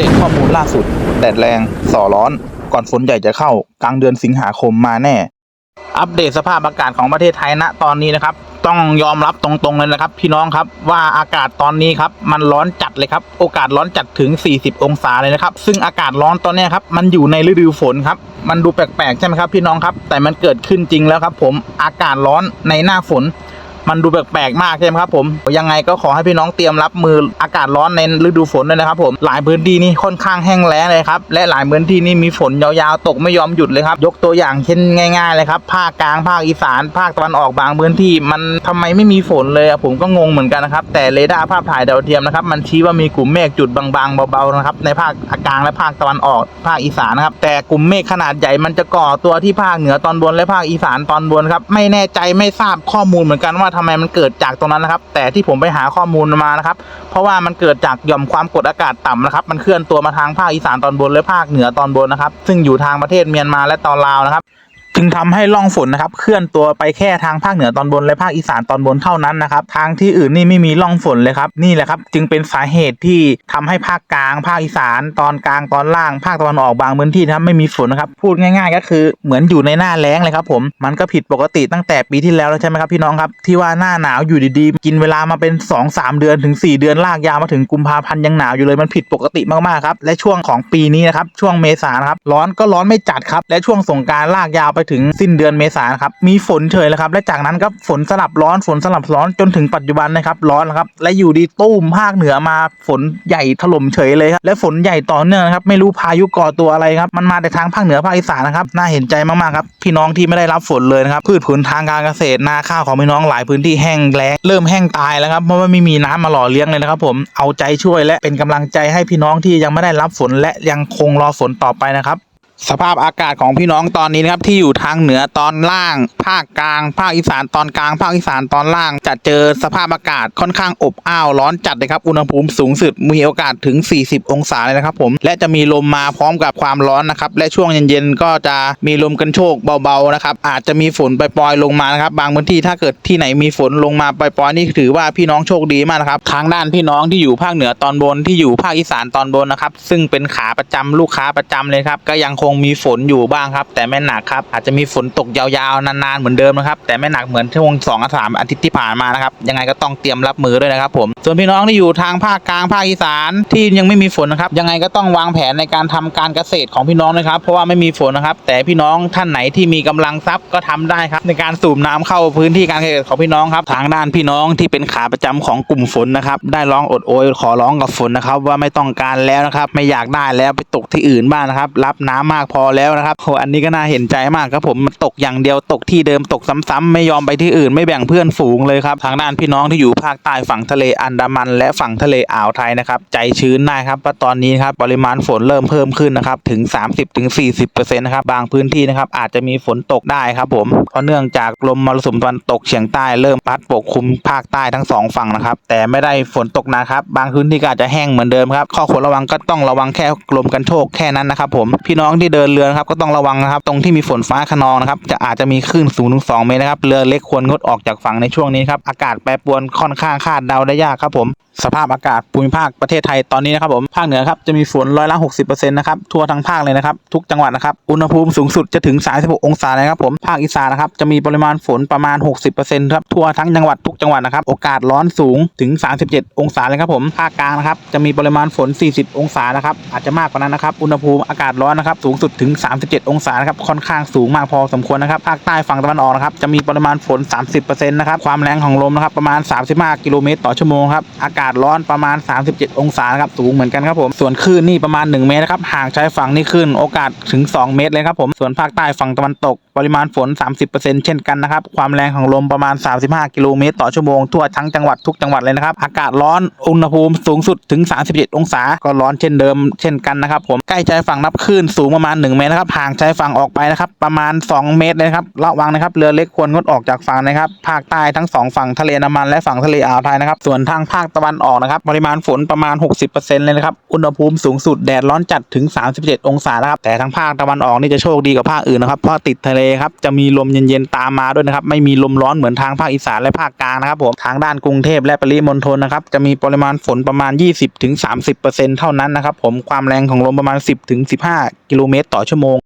เดตข้อมูลล่าสุด แดดแรงส่อร้อน ก่อนฝนใหญ่จะเข้ากลางเดือนสิงหาคมมาแน่ อัปเดตสภาพอากาศของประเทศไทยณตอนนี้นะครับ ต้องยอมรับตรงๆเลยนะครับ พี่น้องครับว่าอากาศตอนนี้ครับมันร้อนจัดเลยครับ โอกาสร้อนจัดถึง 40 องศาเลยนะครับ ซึ่งอากาศร้อนตอนนี้ครับมันอยู่ในฤดูฝนครับ มันดูแปลกๆใช่ไหมครับ พี่น้องครับ แต่มันเกิดขึ้นจริงแล้วครับ ผมอากาศร้อนในหน้าฝน มันดูแปลกๆมากใช่ไหมครับผมยังไงก็ขอให้พี่น้องเตรียมรับมืออากาศร้อนในฤดูฝนด้วยนะครับผมหลายพื้นที่นี่ค่อนข้างแห้งแล้งเลยครับและหลายพื้นที่นี่มีฝนยาวๆตกไม่ยอมหยุดเลยครับยกตัวอย่างเช่นง่ายๆเลยครับภาคกลางภาคอีสาน ภาคตะวันออกบางพื้นที่ มันทำไมไม่มีฝนเลยผมก็งงเหมือนกันนะครับแต่เรดาร์ภาพถ่ายดาวเทียมนะครับมันชี้ว่ามีกลุ่มเมฆจุดบางๆเบาๆนะครับในภาคกลางและภาคตะวันออก ภาคอีสานนะครับแต่กลุ่มเมฆขนาดใหญ่มันจะก่อตัวที่ภาคเหนือตอนบนและภาคอีสานตอนบนครับไม่แน่ใจไม่ทราบข้อมูลเหมือนกันว่าทำไมมันเกิดจากตรงนั้นนะครับ แต่ที่ผมไปหาข้อมูลมานะครับ เพราะว่ามันเกิดจากหย่อมความกดอากาศต่ำนะครับ มันเคลื่อนตัวมาทางภาคอีสานตอนบนและภาคเหนือตอนบนนะครับ ซึ่งอยู่ทางประเทศเมียนมาและตอนลาวนะครับ จึงทำให้ล่องฝนนะครับเคลื่อนตัวไปแค่ทางภาคเหนือตอนบนและภาคอีสานตอนบนเท่านั้นนะครับทางที่อื่นนี่ไม่มีล่องฝนเลยครับนี่แหละครับ จึงเป็นสาเหตุที่ทำให้ภาคกลาง ภาคอีสาน ตอนกลางตอนล่าง ภาคตะวันออกบางพื้นที่นะครับไม่มีฝนนะครับพูดง่าย ๆ ก็คือเหมือนอยู่ในหน้าแล้งเลยครับผมมันก็ผิดปกติตั้งแต่ปีที่แล้วแล้วใช่ไหมครับพี่น้องครับที่ว่าหน้าหนาวอยู่ดีๆ กินเวลามาเป็น 2-3 เดือนถึง 4 เดือนลากยาวมาถึงกุมภาพันธ์ยังหนาวอยู่เลยมันผิดปกติมากๆครับและช่วงของปีนี้นะครับช่วงเมษานะครับร้อนก็ร้อนไม่จัดครับและช่วงสงการลากยาวไปถึงสิ้นเดือนเมษายนครับมีฝนเฉยเลยครับและจากนั้นก็ฝนสลับร้อนฝนสลับร้อนจนถึงปัจจุบันนะครับร้อนครับและอยู่ดีตุ้มภาคเหนือมาฝนใหญ่ถล่มเฉยเลยครับและฝนใหญ่ต่อเนื่องนะครับไม่รู้พายุก่อตัวอะไรครับมันมาแต่ทางภาคเหนือภาคอีสานนะครับน่าเห็นใจมากๆครับพี่น้องที่ไม่ได้รับฝนเลยนะครับพืชผลทางการเกษตรนาข้าวของพี่น้องหลายพื้นที่แห้งแล้งเริ่มแห้งตายแล้วครับเพราะว่าไม่มีน้ำมาหล่อเลี้ยงเลยนะครับผมเอาใจช่วยและเป็นกำลังใจให้พี่น้องที่ยังไม่ได้รับฝนและยังคงรอฝนต่อไปนะครับ สภาพอากาศของพี่น้องตอนนี้นะครับที่อยู่ทางเหนือตอนล่าง ภาคกลาง ภาคอีสานตอนกลางภาคอีสานตอนล่าง จะเจอสภาพอากาศค่อนข้างอบอ้าวร้อนจัดเลยครับอุณหภูมิสูงสุดมีโอกาสถึง 40 องศาเลยนะครับผมและจะมีลมมาพร้อมกับความร้อนนะครับและช่วงเย็นๆก็จะมีลมกันโชกเบาๆนะครับอาจจะมีฝนปล่อยๆลงมานะครับบางพื้นที่ถ้าเกิดที่ไหนมีฝนลงมาปล่อยๆนี่ถือว่าพี่น้องโชคดีมากนะครับทางด้านพี่น้องที่อยู่ภาคเหนือตอนบนที่อยู่ภาคอีสานตอนบนนะครับซึ่งเป็นขาประจำลูกค้าประจำเลยครับก็ยังคงงมีฝนอยู่บ้างครับ แต่ไม่หนักครับ อาจจะมีฝนตกยาวๆนานๆเหมือนเดิมนะครับ แต่ไม่หนักเหมือนช่วงสองสามอาทิตย์ที่ผ่านมานะครับ ยังไงก็ต้องเตรียมรับมือด้วยนะครับผม ส่วนพี่น้องที่อยู่ทางภาคกลางภาคอีสานที่ยังไม่มีฝนนะครับ ยังไงก็ต้องวางแผนในการทำการเกษตรของพี่น้องนะครับ เพราะว่าไม่มีฝนนะครับ แต่พี่น้องท่านไหนที่มีกำลังทรัพย์ก็ทำได้ครับ ในการสูบน้ำเข้าพื้นที่การเกษตรของพี่น้องครับ ทางด้านพี่น้องที่เป็นขาประจำของกลุ่มฝนนะครับ ได้ร้องอดโอยขอร้องกับฝนนะครับ ว่าไม่ต้องการแล้วนะครับ ไม่อยากได้แล้วไปตกที่อื่นบ้างนะครับ รับน้ำมากพอแล้วนะครับโหอันนี้ก็น่าเห็นใจมากครับผมมันตกอย่างเดียวตกที่เดิมตกซ้ำๆไม่ยอมไปที่อื่นไม่แบ่งเพื่อนฝูงเลยครับทางด้านพี่น้องที่อยู่ภาคใต้ฝั่งทะเลอันดามัน และฝั่งทะเลอ่าวไทยนะครับใจชื้นได้ครับว่าตอนนี้ครับปริมาณฝนเริ่มเพิ่มขึ้นนะครับถึง 30-40%ถึง40%นะครับบางพื้นที่นะครับอาจจะมีฝนตกได้ครับผมเพราะเนื่องจากลมมรสุมตะวันตกเฉียงใต้เริ่มพัดปกคลุมภาคใต้ทั้งสองฝั่งนะครับแต่ไม่ได้ฝนตกนะครับบางพื้นที่ก็อาจจะแห้งเหมือนเดิมครับข้อควรระวังก็ต้องระวังแค่ลมกันโชกแค่นั้นนะครับผมพี่น้องที่เดินเรือนะครับก็ต้องระวังนะครับตรงที่มีฝนฟ้าขนองนะครับจะอาจจะมีคลื่นสูงถึง2เมตรนะครับเรือเล็กควรงดออกจากฝั่งในช่วงนี้ครับอากาศแปรปรวนค่อนข้างคาดเดาได้ยากครับผม สภาพอากาศภูมิภาคประเทศไทยตอนนี้นะครับผมภาคเหนือครับจะมีฝนร้อยละ60%นะครับทั่วทั้งภาคเลยนะครับทุกจังหวัดนะครับอุณหภูมิสูงสุดจะถึง36องศาเลยครับผมภาคอีสานนะครับจะมีปริมาณฝนประมาณ60%ครับทั่วทั้งจังหวัดทุกจังหวัดนะครับโอกาสร้อนสูงถึง37องศาเลยครับผมภาคกลางนะครับจะมีปริมาณฝน40องศานะครับอาจจะมากกว่านั้นนะครับอุณหภูมิอากาศร้อนนะครับสูงสุดถึง37องศานะครับค่อนข้างสูงมากพอสมควรนะครับภาคใต้ฝั่งตะวันออกนะครับจะมีปริมาณฝน30%นะครับความแรงของลมนะครับประมาณ35กิโลเมตรต่อชั่วโมงครับอากาศร้อนประมาณ 37 องศานะครับสูงเหมือนกันครับผมส่วนคลื่นนี่ประมาณ 1 เมตรนะครับห่างชายฝั่งนี่คลื่นโอกาสถึง 2 เมตรเลยครับผมส่วนภาคใต้ฝั่งตะวันตก ปริมาณฝน 30%เช่นกันนะครับความแรงของลมประมาณ 35 กิโลเมตรต่อชั่วโมงทั่วทั้งจังหวัดทุกจังหวัดเลยนะครับอากาศร้อนอุณหภูมิสูงสุดถึง 37 องศาก็ร้อนเช่นเดิมเช่นกันนะครับผมใกล้ชายฝั่งนับคลื่นสูงประมาณ 1 เมตรนะครับห่างชายฝั่งออกไปนะครับประมาณ 2 เมตรเลยครับระวังนะครับเรือเล็กควรงดออกจากฝั่งนะครับภาคใต้ทั้งสองฝั่งทะเลน้ำมันและฝั่งทะเลอ่าวไทยนะครับส่วนทางภาคตะวันออกนะครับปริมาณฝนประมาณ 60%เลยนะครับอุณหภูมิสูงสุดแดดร้อนจัดถึง 37 องศานะครับแต่ทางภาคตะวันออกนี่จะโชคดีกว่าภาคอื่นนะครับเพราะติดทะเลครับจะมีลมเย็นๆตามมาด้วยนะครับไม่มีลมร้อนเหมือนทางภาคอีสานและภาคกลางนะครับผมทางด้านกรุงเทพและปริมณฑลนะครับจะมีปริมาณฝนประมาณ 20-30%เท่านั้นนะครับผมความแรงของลมประมาณ 10-15 กิโลเมตรต่อชั่วโมง